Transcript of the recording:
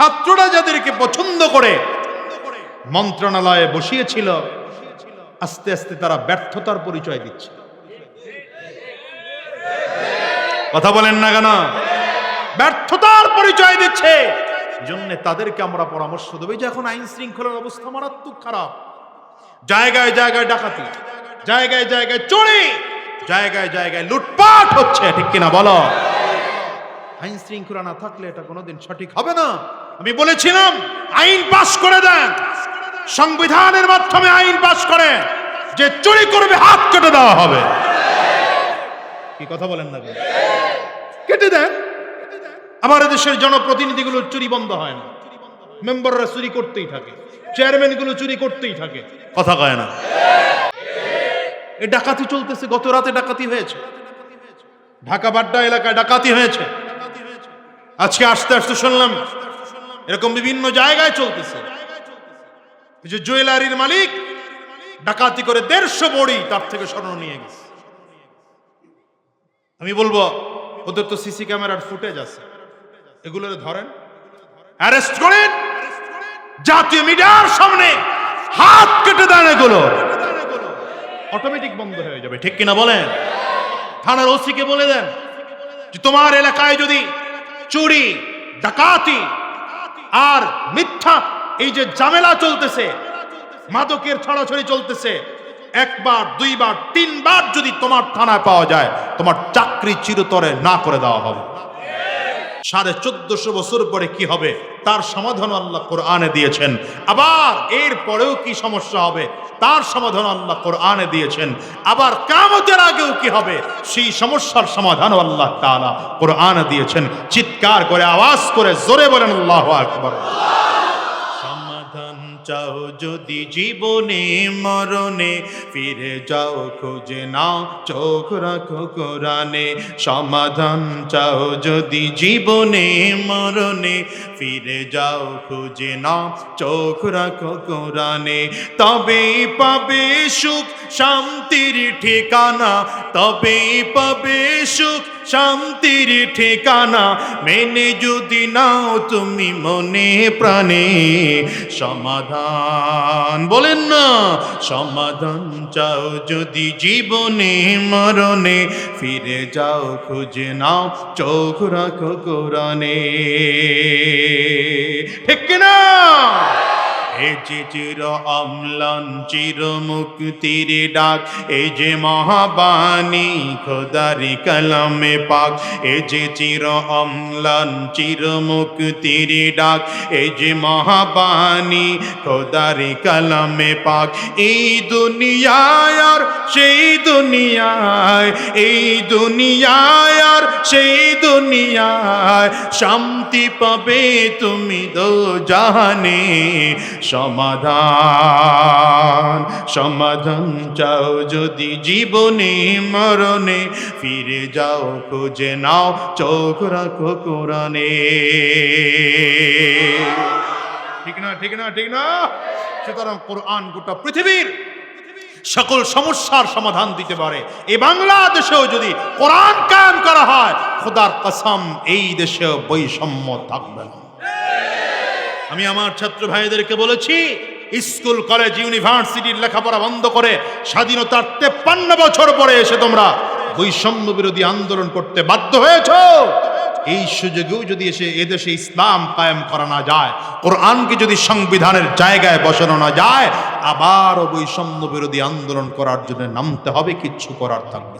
ছাত্ররা যাদেরকে পছন্দ করে, মন্ত্রণালয়ে বসিয়েছিল, আস্তে আস্তে তারা ব্যর্থতার পরিচয় দিচ্ছে। কথা বলেন না কেন? ব্যর্থতার পরিচয় দিচ্ছে। জন্য তাদেরকে আমরা পরামর্শ দেবো। যে এখন আইন শৃঙ্খলার অবস্থা মারাত্মক খারাপ। জায়গায় জায়গায় ডাকাতি, জায়গায় জায়গায় চুরি, জায়গায় জায়গায় লুটপাট হচ্ছে, ঠিক কিনা বলো? আইন শৃঙ্খলা না থাকলে এটা কোনোদিন সঠিক হবে না। আমি বলেছিলাম, আইন পাশ করে দেন। সংবিধানের মাধ্যমে আইন পাশ করে যে চুরি করবে, হাত কেটে দেওয়া হবে। কি কথা বলেন না কেটে দেন। আমার দেশের জনপ্রতিনিধিগুলোর চুরি বন্ধ হয় না। মেম্বাররা চুরি করতেই থাকে। চেয়ারম্যানগুলো চুরি করতেই থাকে। কথা কয় না। এ ডাকাতি চলতেছে, গত রাতে ডাকাতি হয়েছে। ঢাকা বাড্ডা এলাকায় ডাকাতি হয়েছে। আজকে আস্তে আস্তে শুনলাম এরকম বিভিন্ন জায়গায় চলতেছে। যে জুয়েলারির মালিক ডাকাতি করে দেড়শো বড়ি তার থেকে স্বর্ণ নিয়ে গেছে। আমি বলব, ওদের তো সিসি ক্যামেরার ফুটেজ আছে। এগুলো ধরেন। অ্যারেস্ট করেন। জাতীয় মিডিয়ার সামনে হাত কেটে দেন এগুলো। অটোমেটিক বন্ধ হয়ে যাবে, ঠিক কিনা বলেন? থানার ওসিকে বলে দেন যে, তোমার এলাকায় যদি চুরি, ডাকাতি আর মিথ্যা, এই যে জামেলা চলতেছে, মাদকের ছড়াছড়ি চলতেছে, একবার, দুইবার, তিনবার যদি তোমার থানায় পাওয়া যায়, তোমার চাকরি চিরতরে না করে দেওয়া হবে। সাড়ে চোদ্দশো বছর পরে কি হবে? তার সমাধান আল্লাহ কোরআনে দিয়েছেন। আবার এর পরেও কি সমস্যা হবে? তার সমাধান আল্লাহ কোরআনে দিয়েছেন। আবার কামতের আগেও কি হবে? সেই সমস্যার সমাধান আল্লাহ তালা কোরআনে দিয়েছেন। চিৎকার করে, আওয়াজ করে জোরে বলেন, আল্লাহ আকবর। সমাধান চাও যদি জীবনে মরণে, ফিরে যাও খুঁজে নাও, চোখ রাখো কোরআনে। সমাধান চাও যদি জীবনে মরণে, ফিরে যাও খুঁজে নাও, চোখ রাখো কোরআনে। তবেই পাবে সুখ, শান্তির ঠিকানা। তবেই পাবে সুখ শান্তির ঠিকানা মেনে যদি নাও তুমি মনে প্রাণে, সমাধান বলেন না, সমাধান চাও যদি জীবনে মরণে, ফিরে যাও খুঁজে নাও, চোখ রাখো কোরআনে। ঠিক কিনা? এ যে চির অম্লান চির মুক্তির ডাক। এ যে মহাবাণী, খোদারি কলমে পাক। এ যে চির অম্লান চির মুক্তির ডাক। এ যে মহাবাণী, খোদারি কলমে পাক। এই দুনিয়ায় আর সেই দুনিয়ায়, এই দুনিয়ায় আর সেই দুনিয়ায় শান্তি পাবে তুমি দো জাহানে সমাধান সমাধান চাও যদি জীবনে, মরণে। ফিরে যাও, খুঁজে নাও, চোখ রাখো কোরআনে। ঠিক না ঠিক না ঠিক না? সুতরাং কোরআন গোটা পৃথিবীর সকল সমস্যার সমাধান দিতে পারে। এই বাংলাদেশেও যদি কোরআন কায়েম করা হয়, খোদার কসম, এই দেশেও বৈষম্য থাকবে না। আমি আমার ছাত্র ভাইদেরকে বলেছি, স্কুল, কলেজ, ইউনিভার্সিটির লেখাপড়া বন্ধ করে স্বাধীনতার তেপ্পান্ন বছর পরে এসে তোমরা বৈষম্য বিরোধী আন্দোলন করতে বাধ্য হয়েছ এই সুযোগেও যদি এসে এদেশে ইসলাম কায়েম করা না যায়, কোরআনকে যদি সংবিধানের জায়গায় বসানো না যায়, আবারও বৈষম্য বিরোধী আন্দোলন করার জন্য নামতে হবে, কিচ্ছু করার থাকবে।